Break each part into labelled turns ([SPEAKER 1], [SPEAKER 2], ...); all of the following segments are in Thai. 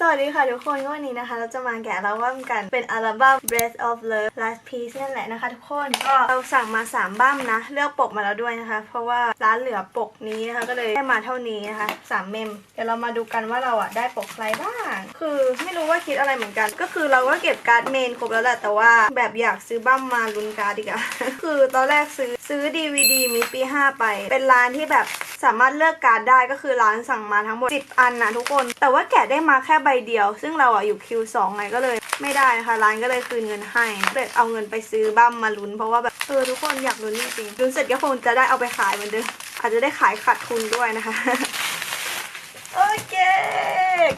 [SPEAKER 1] สวัสดีค่ะทุกคนวันนี้นะคะ เราจะมาแกะอัลบั้มกันเป็นอัลบั้ม Breath of Love Last Piece นั่นแหละนะคะทุกคนก็เราสั่งมา3บั้มนะ เลือกปกมาแล้วด้วยนะคะ เพราะว่าร้านเหลือปกนี้นะคะ ก็เลยได้มาเท่านี้นะคะ3เมมเดี๋ยวเรามาดูกันว่าเราอะได้ปกอะไรบ้าง คือไม่รู้ว่าคิดอะไรเหมือนกัน ก็คือเราก็เก็บการ์ดเมนครบแล้วแหละแต่ว่าแบบอยากซื้อบั้มมาลุ้นการ์ดอีกอะคือตอนแรกซื้อซื้อ DVD มีปี5ไป เป็นร้านที่แบบ สามารถเลือกการ์ดได้ก็คือร้านสั่งมาทั้งหมด 10 อันนะทุกคน แต่ว่าแกะได้มาแค่ใบเดียว ซึ่งเราอะอยู่คิว2ไงก็เลย ไม่ได้นะคะร้านก็เลยคืนเงินให้เลยเอาเงินไปซื้อบั้มมาลุ้น เพราะว่าแบบเออทุกคนอยากลุ้นจริงๆลุ้นเสร็จก็คงจะได้เอาไปขายเหมือนเดิมอาจจะได้ขายขาดทุนด้วยนะคะ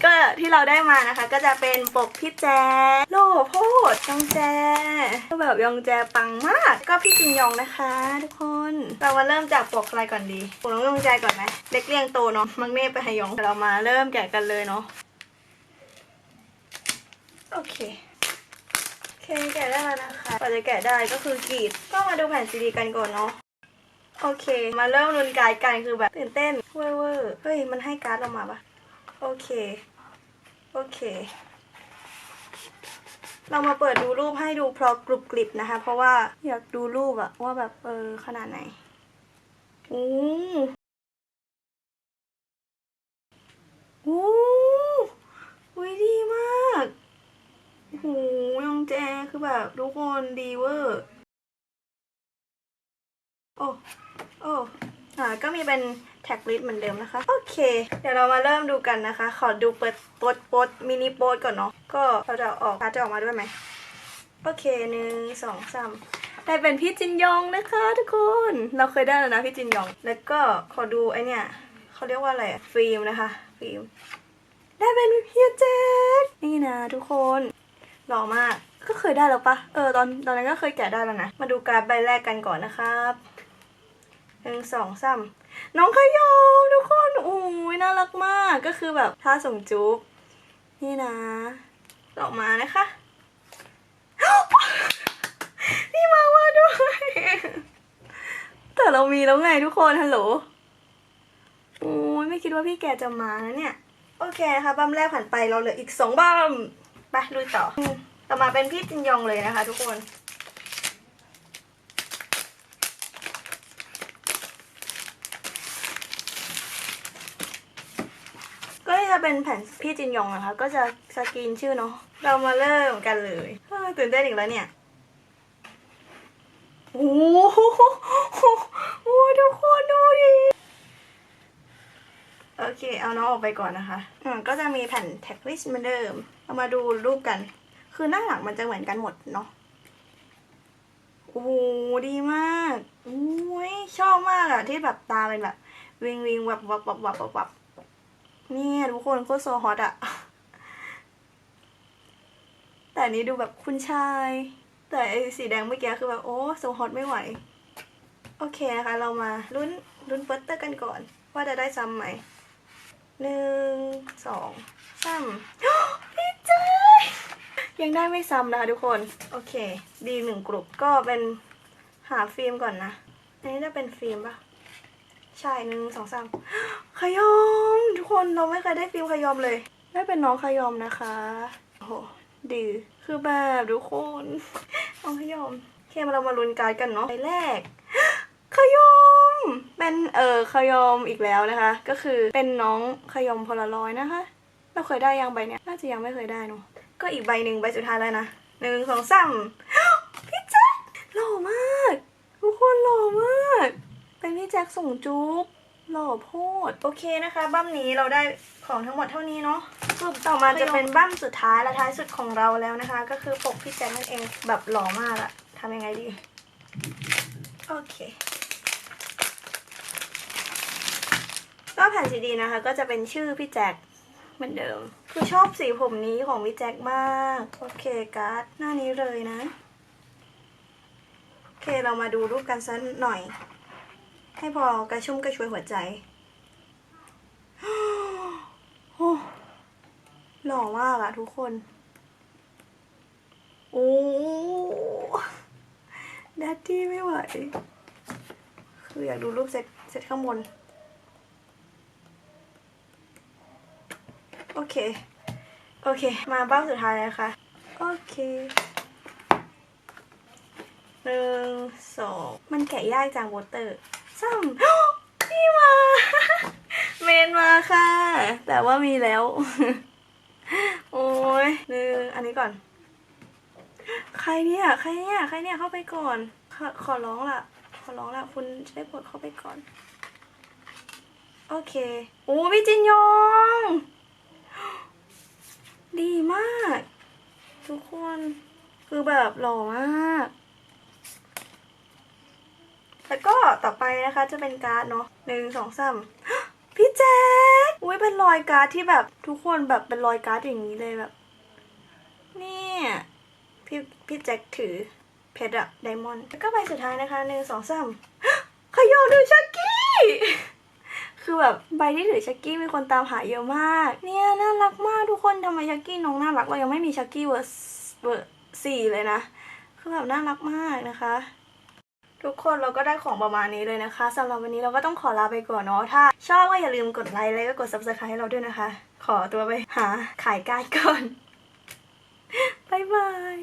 [SPEAKER 1] ก็ที่เราได้มานะคะ ก็จะเป็นปกพี่แจโลโพดยองแจก็แบบยองแจปังมาก ก็พี่จินยองนะคะ ทุกคนเรามาเริ่มจากปกอะไรก่อนดีปกน้องยองแจก่อนไหมเล็กเรียงโตเนาะมังเน่ไปฮยองเรามาเริ่มแกะกันเลยเนาะโอเคโอเคแกะได้แล้วนะคะกว่าจะแกะได้ก็คือกรีดก็มาดูแผ่นซีดีกันก่อนเนาะโอเค มาเริ่มรุนการ์ดกันคือแบบตื่นเต้นเวอวอร์เฮ้ยมันให้การ์ดออกมาปะ โอเค โอเค เรามาเปิดดูรูปให้ดูพรอกรุบกริบนะคะ เพราะว่าอยากดูรูปอะว่าแบบเออขนาดไหนโอ้โอ้อุ้ยดีมากโอ้โหยองแจคือแบบทุกคนดีเวอร์โอ้โอ้อ่าก็มีเป็น แท็กลิสเหมือนเดิมนะคะ โอเค เดี๋ยวเรามาเริ่มดูกันนะคะ ขอดูเปิดโปดโปดมินิโปดก่อนเนาะก็เราจะออกการ์ดจะออกมาด้วยไหมโอเคหนึ่งสองสามได้เป็นพี่จินยองนะคะทุกคนเราเคยได้แล้วนะพี่จินยอง แล้วก็ขอดูไอเนี่ยเขาเรียกว่าอะไรฟิล์มนะคะฟิล์มได้เป็นพี่แจ๊คนี่นะทุกคนหล่อมากก็เคยได้แล้วปะเออตอนตอนนั้นก็เคยแกะได้แล้วนะ มาดูการ์ดใบแรกกันก่อนนะครับหนึ่งสองสาม น้องขยอมทุกคนโอ้ยน่ารักมากก็คือแบบท่าส่งจุ๊บนี่นะออกมานะคะ นี่มาว่าด้วย แต่เรามีแล้วไงทุกคนฮัลโหลโอ้ยไม่คิดว่าพี่แกจะมานะเนี่ย โอเคนะคะบัมแรกผ่านไปเราเหลืออีกสองบัมไปลุยต่อต่อมาเป็นพี่จินยองเลยนะคะ ทุกคน ก็ จะเป็นแผ่นพี่จินยองนะคะ ก็จะสกรีนชื่อเนาะ เรามาเริ่มกันเลยตื่นเต้นอีกแล้วเนี่ย โอ้โหโอ้ทุกคนดูดิโอเค เอาน้องออกไปก่อนนะคะ อืมก็จะมีแผ่นแท็กลิสเหมือนเดิมเอามาดูรูปกัน คือหน้าหลังมันจะเหมือนกันหมดเนาะโอ้ดีมากอุ้ยชอบมากอะที่แบบตาเป็นแบบ วิงวิงวับวับวับวับวับวับ เนี่ย ทุกคนโคตรโซฮอตอะแต่อันนี้ดูแบบคุณชาย แต่ไอสีแดงเมื่อกี้คือแบบโอ้โซฮอตไม่ไหว โอเคนะคะ เรามาลุ้นลุ้นเปิดเตอร์กันก่อน ว่าจะได้ซ้ำไหมหนึ่งสองสามพี่เจยังได้ไม่ซ้ำนะคะทุกคน โอเค ดีหนึ่งกลุ่มก็เป็นหาฟิล์มก่อนนะ อันนี้จะเป็นฟิล์มปะใช่หนึ่งสองสาม ขยอม ทุกคนเราไม่เคยได้ฟิล์มขยอมเลย ได้เป็นน้องขยอมนะคะโอ้โหดีคือแบบทุกคนน้องขยอมโอเคมาเรามาลุ้นการ์ดกันเนาะใบแรกขยอมเป็นเออขยอมอีกแล้วนะคะ ก็คือเป็นน้องขยอมพลลอยนะคะเราเคยได้ยังใบเนี้ยน่าจะยังไม่เคยได้เนอะก็อีกใบหนึ่งใบสุดท้ายแล้วนะหนึ่งสองสามพี่แจ็คหล่อมาก ทุกคนหล่อมาก เป็นพี่แจ็คส่งจุ๊บ หล่อโพดโอเคนะคะ บั้มนี้เราได้ของทั้งหมดเท่านี้เนาะกลุ่มต่อมาจะเป็นบั้มสุดท้ายและท้ายสุดของเราแล้วนะคะ ก็คือปกพี่แจ็คนั่นเองแบบหล่อมากอะทำยังไงดี โอเคก็แผ่นซีดีนะคะ ก็จะเป็นชื่อพี่แจ็คเหมือนเดิม คือชอบสีผมนี้ของพี่แจ็คมาก โอเคการ์ดหน้านี้เลยนะ โอเคเรามาดูรูปกันสักหน่อย ให้พอกระชุ่มกระชวยหัวใจโอ้หล่อมากอะทุกคน โอ้แดดดี้ไม่ไหว คืออยากดูรูปเซตเซตข้างบน โอเค โอเค มาเบ้าสุดท้ายเลยค่ะ โอเคหนึ่งสองมันแกะยากจังวอเตอร์ ซ้ำพี่มา เมนมาค่ะ แต่ว่ามีแล้ว โอ้ยหนึ่งอันนี้ก่อน ใครเนี่ย ใครเนี่ย ใครเนี่ยเข้าไปก่อน ขอขอร้องล่ะ ขอร้องล่ะ คุณได้ปรดเข้าไปก่อน โอเค โอ้พี่จินยอง ดีมาก ทุกคน คือแบบหล่อมาก แล้วก็ต่อไปนะคะจะเป็นการ์ดเนาะหนึ่งสองสามพี่แจ๊คอุ้ยเป็นรอยการ์ดที่แบบทุกคนแบบเป็นรอยการ์ดอย่างนี้เลยแบบ เนี่ยพี่พี่แจ็คถือเพชรอะไดมอนด์แล้วก็ใบสุดท้ายนะคะหนึ่งสองสามขยโยดูชักกี้ คือแบบใบที่ถือชักกี้มีคนตามหาเยอะมาก เนี่ยน่ารักมากทุกคนทำไมชักกี้น้องน่ารักเรายังไม่มีชักกี้เวอร์เวอร์สี่เลยนะ คือแบบน่ารักมากนะคะ ทุกคนเราก็ได้ของประมาณนี้เลยนะคะสำหรับวันนี้เราก็ต้องขอลาไปก่อนเนาะถ้า ชอบก็อย่าลืมกดไลค์แล้วก็กดซับสไครต์ให้เราด้วยนะคะ ขอตัวไปหาขายกายก่อนบายบาย